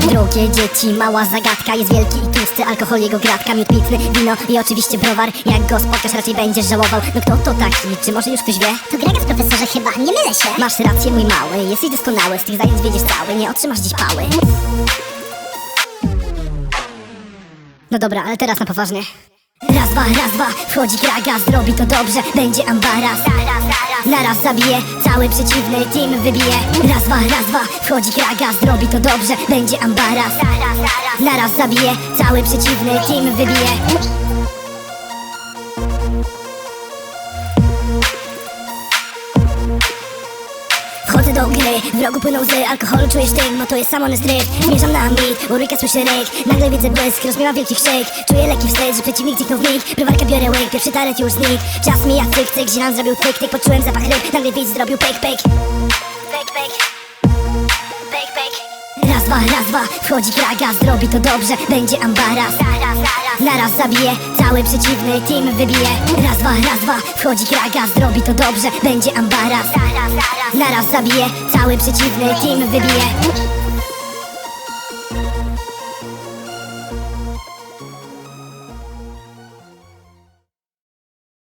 Drogie dzieci, mała zagadka Jest wielki i tłusty. Alkohol, jego gratka Miód pitny, wino i oczywiście browar. Jak go spotkasz raczej będziesz żałował. No kto to taki? Czy może już ktoś wie? To Gregas, profesorze, chyba, nie mylę się. Masz rację mój mały, jesteś doskonały. Z tych zajęć wiedziesz cały, nie otrzymasz dziś pały. No dobra, ale teraz na poważnie. Raz, dwa, raz, dwa, wchodzi kraga, zrobi to dobrze, będzie ambaras Naraz zabije, cały przeciwny team wybije. Raz, dwa, raz, dwa, wchodzi kraga, zrobi to dobrze, będzie ambaras. Naraz zabije, cały przeciwny team wybije do gry, w rogu płyną łzy Alkoholu czujesz dym, no to jest samony stryk. Zmierzam na mit, u ryka słyszę ryk Nagle widzę błysk, rozmiewa wielki krzyk Czuję lekki wstyd, że przeciwnik zniknął w mig. Browarkę biorę łyk, pierwszy taret już znikł. Czas mija cyk, cyk, zilan zrobił tyk, tyk Poczułem zapach ryb, nagle widz zrobił Pyk, pyk. Pyk, pyk. Raz, dwa, raz, dwa, wchodzi kraga, zrobi to dobrze, będzie ambaras Naraz zabije, cały przeciwny team wybije. Raz, dwa, raz, dwa, wchodzi kraga, zrobi to dobrze, będzie ambaras. Naraz zabije, cały przeciwny team wybije